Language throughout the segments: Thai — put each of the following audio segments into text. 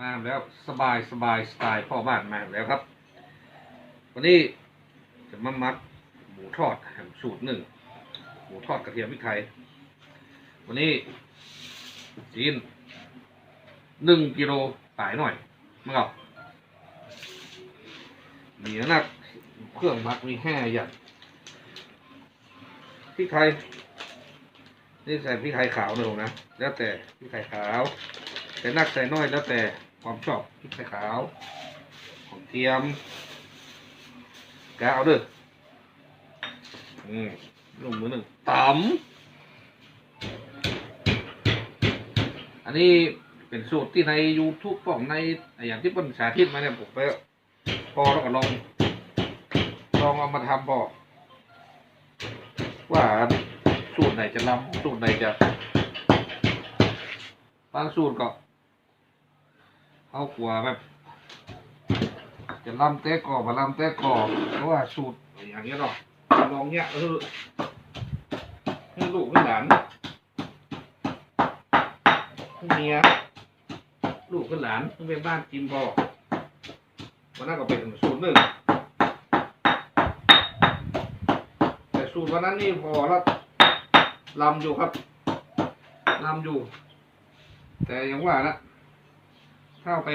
มาแล้วสบายสบายสไตล์พ่อบ้านมาแล้วครับ วันนี้จะมามัดหมูทอดแฮมสูตรหนึ่งหมูทอดกระเทียมพริกไทย วันนี้จีนหนึ่งกิโลตายหน่อยมั้งครับมีนักเครื่องมัดมีห้าอย่างพริกไทย นี่ใส่พริกไทยขาวนะผมนะ แล้วแต่พริกไทยขาว แต่นักใส่น้อยแล้วแต่ความชอบพริกไทยขาวของเทียมกะเอาเด้ออืมลงมือหนึ่งตำอันนี้เป็นสูตรที่ใน YouTube ของในอย่างที่เป็นสาธิตมาเนี่ยผมไปพอแล้วก็ลอง ลองเอามาทำบอกว่าสูตรไหนจะล้ำสูตรไหนจะบางสูตรก็ เอากลัวแบบ จะล้ำแต่ก่อมาล้ำแต่ก่อเพราะว่าสูตรอย่างเงี้ยเนาะลองเนี้ยเออให้ลูกให้หลานให้เมียลูกให้หลานให้เป็นบ้านกินพอวันนั้นก็เป็นสูตรหนึ่งแต่สูตรวันนั้นนี่พอแล้วลำอยู่ครับลำอยู่ แต่ยังว่านะ ถ้าเอาไป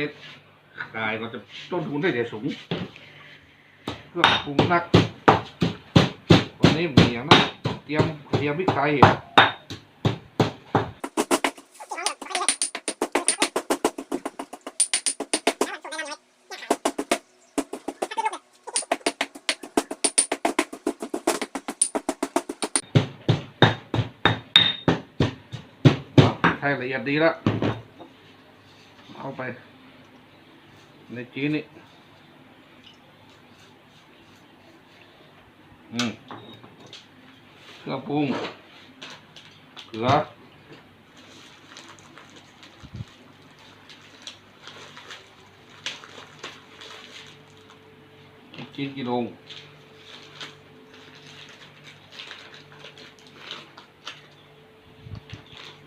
ขายก็จะต้นทุนได้แต่สูงเครื่องปรุงนักวันนี้มีอย่างนั้นเตรียมเตรียมพริกไทยไทยละเอียดดีแล้ว เข้าไป ในจีนนี่อืมเครื่องปรุงเกลือจีนกิโลง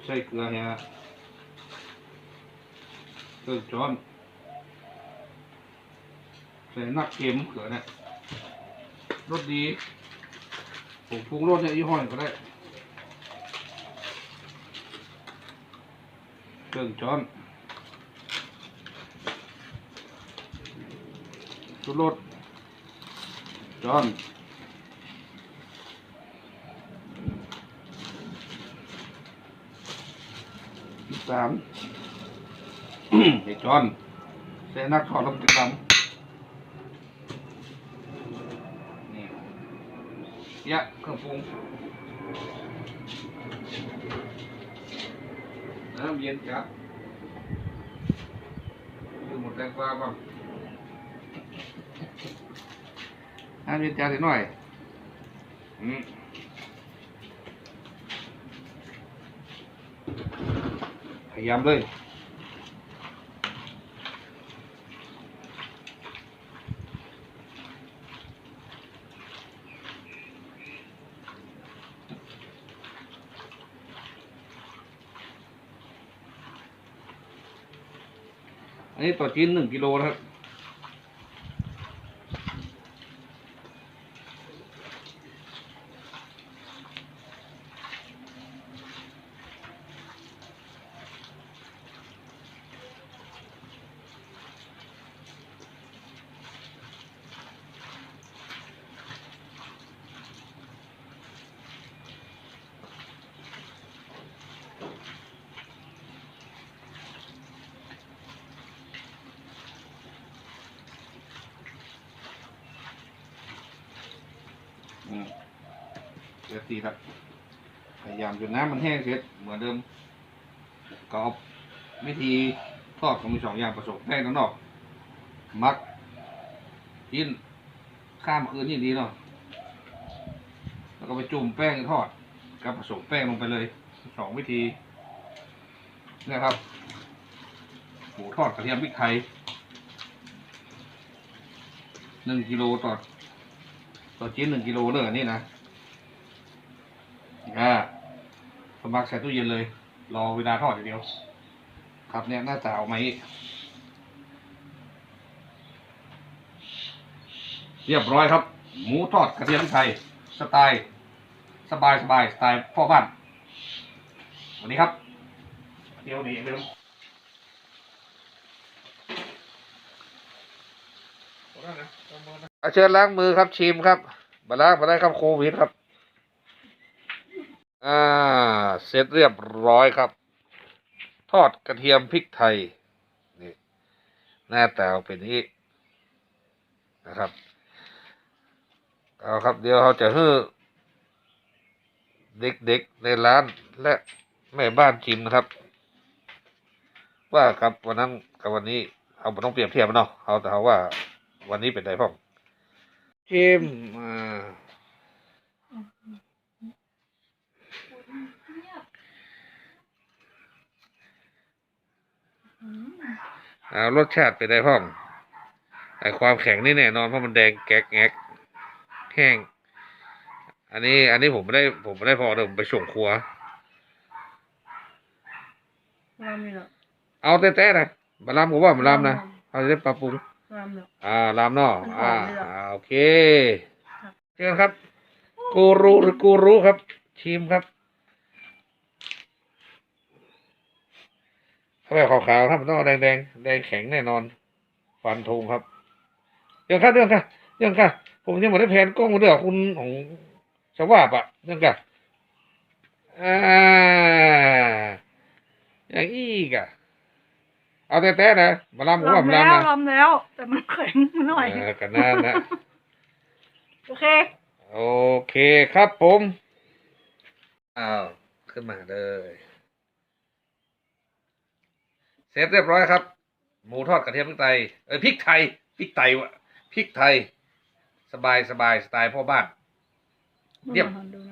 ใส่เกลือฮะ เกลือช้อนใส่นักเค็มเกลือเนี่ยรสดีผงปรุงรสเนี่ยยี่ห้อไหนก็ได้เครื่องช้อนชูรสช้อนสาม ไอ้ช้อนใส่นักทอลำจะดลำนี่ยะเครื่องปรุงน้ำเย็นจัดดูหมดแตงกวาบ้างน้ำเย็นจัดหน่อยอืมพยายามเลย อันนี้ต่อชิ้นหนึ่งกิโลนะครับ อืมเดี๋ยวตีครับ พยายามจนน้ำมันแห้งเสร็จเหมือนเดิม ก็เอาวิธีทอดก็มีสองอย่างผสมแป้งข้างนอกมักกินข้ามคืนนี่ดีเนาะแล้วก็ไปจุ่มแป้งทอดกับผสมแป้งลงไปเลยสองวิธีนี่ครับหมูทอดกระเทียมพริกไทยหนึ่งกิโลต่อ ตัวจีนหนึ่งกิโลเนอะนี่นะนะสมัครใส่ตู้เย็นเลย รอเวลาทอดอย่างเดียว ครับเนี่ยน่าจะเอาไหมเรียบร้อยครับ หมูทอดกระเทียมไทยสไตล์ สบายสบายสไตล์พ่อบ้านวันนี้ครับ เดี๋ยวนี้เดี๋ยวนะ เชิญล้างมือครับชิมครับมาล้างมาได้ครับโควิดครับ อ่า เสร็จเรียบร้อยครับ ทอดกระเทียมพริกไทย นี่หน้าตาเป็นนี้นะครับ เอาครับ เดี๋ยวเขาจะให้เด็กๆในร้านและแม่บ้านชิมนะครับ ว่ากับวันนั้นกับวันนี้เอาไม่ต้องเปรียบเทียบเนาะเอาแต่เอาว่าวันนี้เป็นไงพ่อง ชิมอ่าอ่ารสชาติเป็นไงพ่องไอความแข็งนี่แน่นอนเพราะมันแดงแก๊กแงกแห้ง อันนี้ อันนี้ผมไม่ได้ผมไม่ได้พอเดี๋ยวผมไปส่งครัวรำนี่เหรอเอาแต่แต่นะมาลำผมว่ามาลำนะ เอาจะได้ปรับปรุง รำเหรออ่าลำเนาะมันหออ่ามเลยเหรออ่าโอเคครับ เชิญครับ กูรู้หรือกูรู้ครับ ชิมครับถ้าแบบขาวๆครับมันต้องเอาแดงแดงๆแดงแข็งแน่นอน ฟันธงครับเรื่องค่ะเรื่องค่ะเรื่องค่ะ ผมยังไม่ได้แผนกล้องเรื่องคุณของชาวบ้านอะเรื่องค่ะอ่าอย่างอีกอะ เอาแต่แต่นะมาลำผมว่ามาแล้วลำนะรำแล้ว แต่มันแข็งหน่อย เออกันนั่นนะ โอเค โอเคครับผมอ้าวขึ้นมาเลย เสร็จเรียบร้อยครับ หมูทอดกระเทียมพริกไทยเอ้ยพริกไทยพริกไทยวะพริกไทย สบายสบายสไตล์พ่อบ้าน เรียบ ดูนะ